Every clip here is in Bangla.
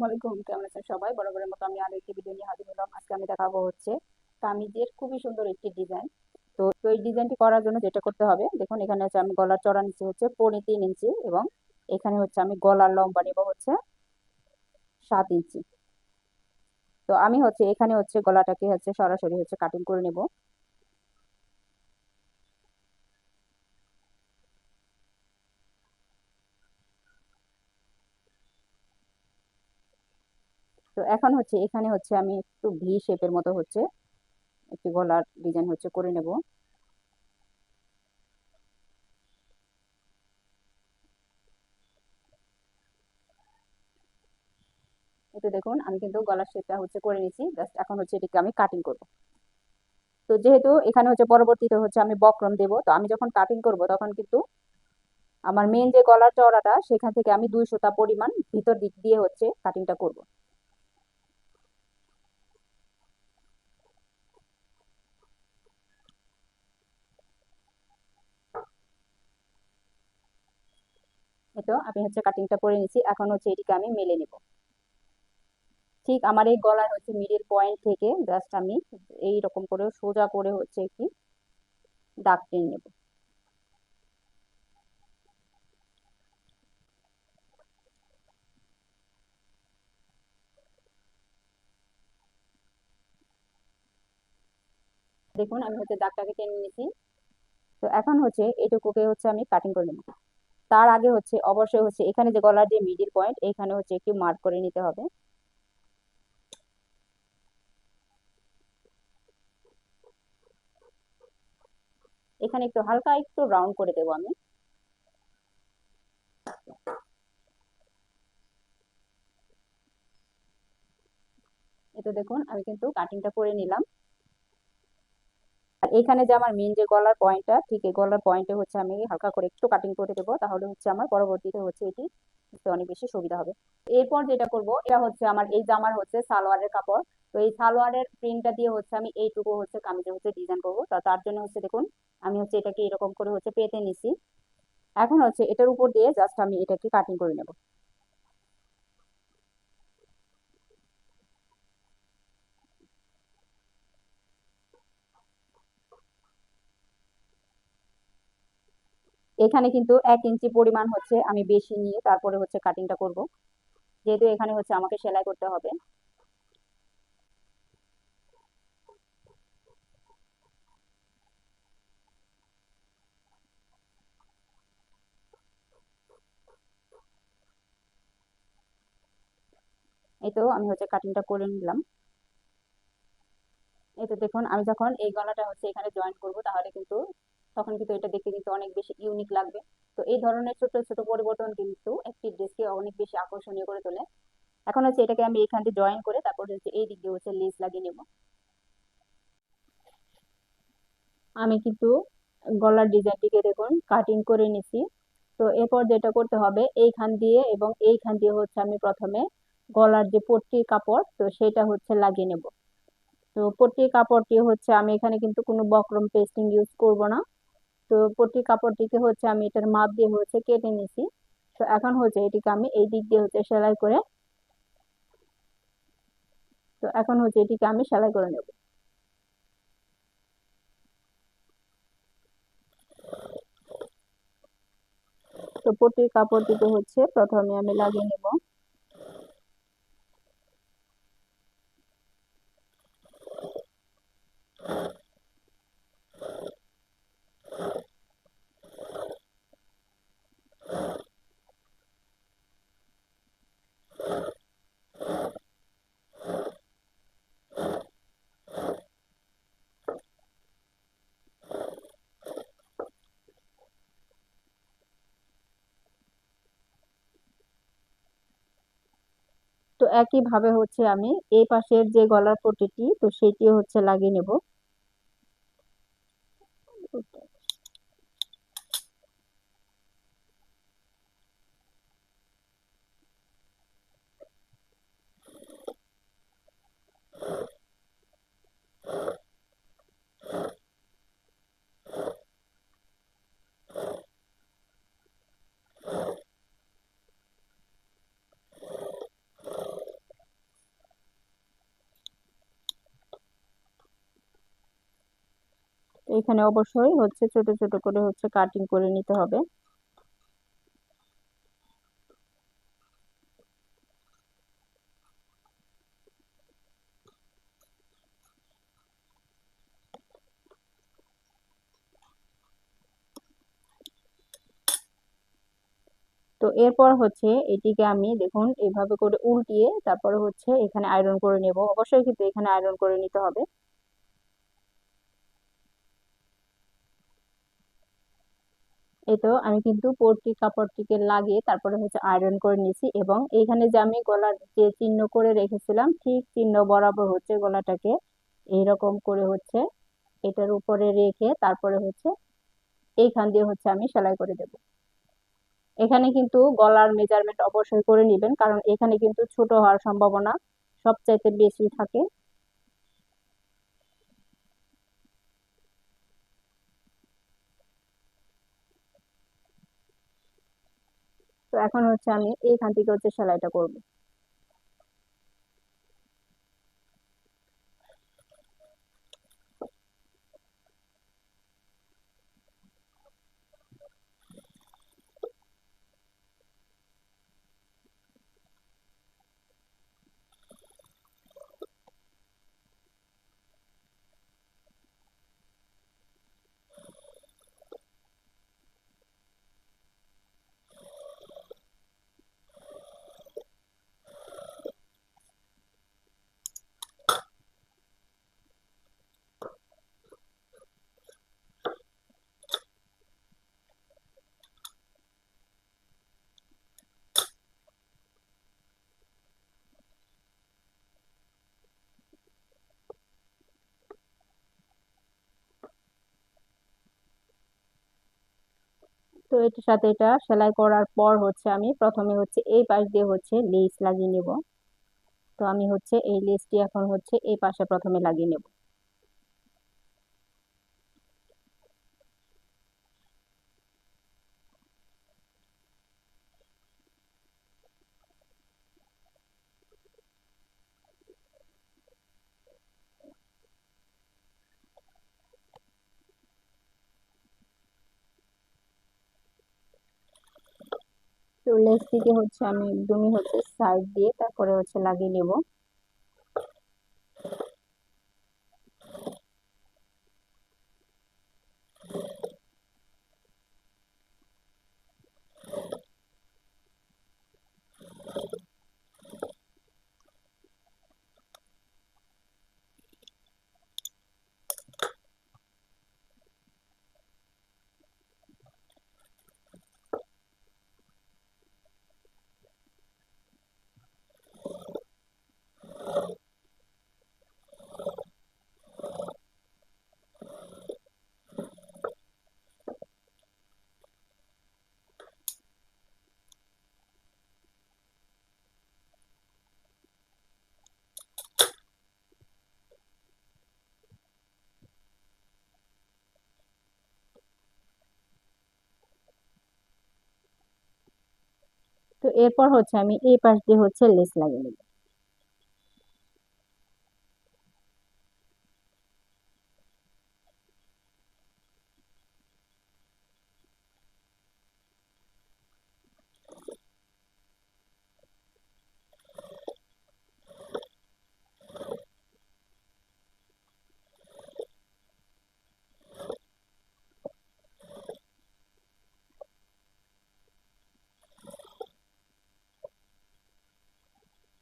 আসসালামু আলাইকুম কেমন আছেন সবাই? মতো আমি আরও একটি ভিডিও নিয়ে হাজির হলাম। আজকে আমি দেখাবো হচ্ছে কামিজের খুবই সুন্দর একটি ডিজাইন তো এই ডিজাইনটি করার জন্য যেটা করতে হবে, দেখুন এখানে হচ্ছে আমি গলার চড়া নিচে হচ্ছে পৌনে তিন ইঞ্চি এবং এখানে হচ্ছে আমি গলার লম্বা নেব হচ্ছে সাত ইঞ্চি। তো আমি হচ্ছে এখানে হচ্ছে গলাটাকে হচ্ছে সরাসরি হচ্ছে কাটিং করে নেব। তো এখন হচ্ছে, এখানে হচ্ছে আমি একটু ভি শেপের মতো হচ্ছে, একটি গলার ডিজাইন হচ্ছে করে নেব। দেখুন, আমি কিন্তু গলার শেপটা হচ্ছে করে নিছি জাস্ট এখন হচ্ছে এটিকে আমি কাটিং করব। তো যেহেতু এখানে হচ্ছে পরবর্তীতে হচ্ছে আমি বক্রম দেব, তো আমি যখন কাটিং করব তখন কিন্তু আমার মেন যে গলার চওড়াটা, সেখান থেকে আমি দুই সুতা পরিমাণ ভিতর দিক দিয়ে হচ্ছে কাটিংটা করব। তো আমি হচ্ছে কাটিংটা করে নিছি। এখন হচ্ছে এটিকে আমি মেলে নেব। ঠিক আমার এই গলার হচ্ছে মিডিল পয়েন্ট থেকে জাস্ট আমি এই রকম করে সোজা করে হচ্ছে একটি দাগ টেনে নেব। দেখুন আমি হচ্ছে দাগটাকে টেনে নিয়েছি। তো এখন হচ্ছে এটুকুকে হচ্ছে আমি কাটিং করে নেব। তার আগে হচ্ছে অবশ্যই হচ্ছে এখানে যে গলার যে মিডিল পয়েন্ট এখানে হচ্ছে একটু মার্ক করে নিতে হবে। এখানে একটু হালকা একটু রাউন্ড করে দেবো আমি। এটা দেখুন, আমি কিন্তু কাটিংটা করে নিলাম। এখানে যে আমার মেন যে গলার পয়েন্টটা ঠিক এই গলার পয়েন্টে হচ্ছে আমি হালকা করে একটু কাটিং করে দেবো। তাহলে হচ্ছে আমার পরবর্তীতে হচ্ছে এটি অনেক বেশি সুবিধা হবে। এরপর যেটা করব, এটা হচ্ছে আমার, এই জামার হচ্ছে সালোয়ারের কাপড়, তো এই সালোয়ারের প্রিন্টটা দিয়ে হচ্ছে আমি এইটুকু হচ্ছে কামিজে হচ্ছে ডিজাইন করব। তার জন্য হচ্ছে দেখুন, আমি হচ্ছে এটাকে এরকম করে হচ্ছে পেতে নিছি। এখন হচ্ছে এটার উপর দিয়ে জাস্ট আমি এটাকে কাটিং করে নেব। এখানে কিন্তু এক ইঞ্চি পরিমাণ হচ্ছে আমি বেশি নিয়ে তারপরে হচ্ছে কাটিংটা করব। যেহেতু এখানে হচ্ছে আমাকে সেলাই করতে হবে। এই তো আমি হচ্ছে কাটিংটা করে নিলাম। এই তো দেখুন, আমি যখন এই গলাটা হচ্ছে এখানে জয়েন করব, তাহলে কিন্তু তখন কিন্তু এটা দেখতে কিন্তু অনেক বেশি ইউনিক লাগবে। তো এই ধরনের ছোট ছোট পরিবর্তন কিন্তু একটি ড্রেসকে অনেক বেশি আকর্ষণীয় করে তোলে। এখন হচ্ছে এটাকে আমি এখান থেকে জয়েন করে তারপর হচ্ছে এই দিক দিয়ে হচ্ছে লেস লাগিয়ে নেব। আমি কিন্তু গলার ডিজাইনটিকে দেখুন কাটিং করে নিছি। তো এরপর যেটা করতে হবে, এইখান দিয়ে এবং এইখান দিয়ে হচ্ছে আমি প্রথমে গলার যে পট্টির কাপড়, তো সেটা হচ্ছে লাগিয়ে নেব। তো পট্টির কাপড়টি হচ্ছে আমি এখানে কিন্তু কোনো বক্রম পেস্টিং ইউজ করব না। তো পট্টির কাপড়টিকে হচ্ছে আমি এটার মাপ দিয়ে হচ্ছে কেটে নিছি। তো এখন হচ্ছে এটিকে আমি এই দিক দিয়ে হচ্ছে সেলাই করে তো এখন হচ্ছে এটিকে আমি সেলাই করে নেব। তো পট্টির কাপড়টিকে হচ্ছে প্রথমে আমি লাগিয়ে নেব। একইভাবে হচ্ছে আমি এই পাশের যে গলার পটিটি তো সেটি হচ্ছে লাগিয়ে নেব। এখানে অবশ্যই হচ্ছে ছোট ছোট করে হচ্ছে কাটিং করে নিতে হবে। তো এরপর হচ্ছে এটিকে আমি দেখুন এভাবে করে উল্টিয়ে তারপরে হচ্ছে এখানে আয়রন করে নেব। অবশ্যই কিন্তু এখানে আয়রন করে নিতে হবে। তো আমি কিন্তু পট্টি কাপড়টিকে লাগিয়ে তারপরে হচ্ছে আয়রন করে নিয়েছি এবং এইখানে যে আমি গলার যে চিহ্ন করে রেখেছিলাম, ঠিক চিহ্ন বরাবর হচ্ছে গলাটাকে এইরকম করে হচ্ছে এটার উপরে রেখে তারপরে হচ্ছে এইখান দিয়ে হচ্ছে আমি সেলাই করে দেব। এখানে কিন্তু গলার মেজারমেন্ট অবশ্যই করে নেবেন, কারণ এখানে কিন্তু ছোট হওয়ার সম্ভাবনা সবচাইতে বেশি থাকে। তো এখন হচ্ছে আমি এইখান থেকে হচ্ছে সেলাইটা করব। তো এটার সাথে এটা সেলাই করার পর হচ্ছে আমি প্রথমে হচ্ছে এই পাশ দিয়ে হচ্ছে লেস লাগিয়ে নেব। তো আমি হচ্ছে এই লেসটি এখন হচ্ছে এই পাশে প্রথমে লাগিয়ে নেব। তো যে হচ্ছে আমি একদমই হচ্ছে সাইড দিয়ে তারপরে হচ্ছে লাগিয়ে নেব। তো এরপর হচ্ছে আমি এই পাশ দিয়ে হচ্ছে লেস লাগিয়ে নেব।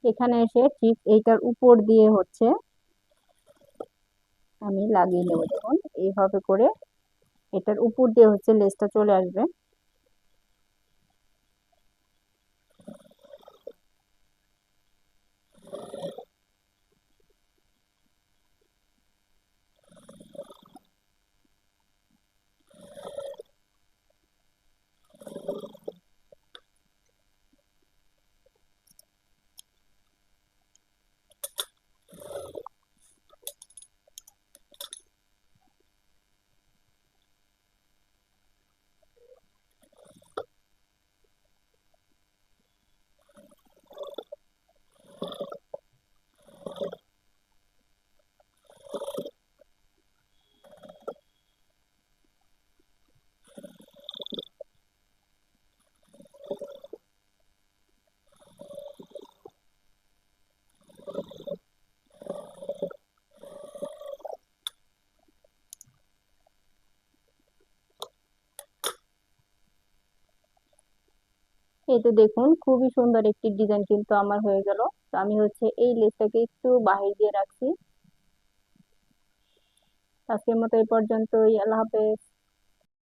এখানে এসে ঠিক এইটার উপর দিয়ে হচ্ছে আমি লাগিয়ে নেব দেখুন। এইভাবে করে এটার উপর দিয়ে হচ্ছে লেসটা চলে আসবে। এই তো দেখুন, খুবই সুন্দর একটি ডিজাইন কিন্তু আমার হয়ে গেল। তো আমি হচ্ছে এই লেসটাকে একটু বাহির দিয়ে রাখছি। আজকের মতো এই পর্যন্তই। আল্লাহ হাফেজ।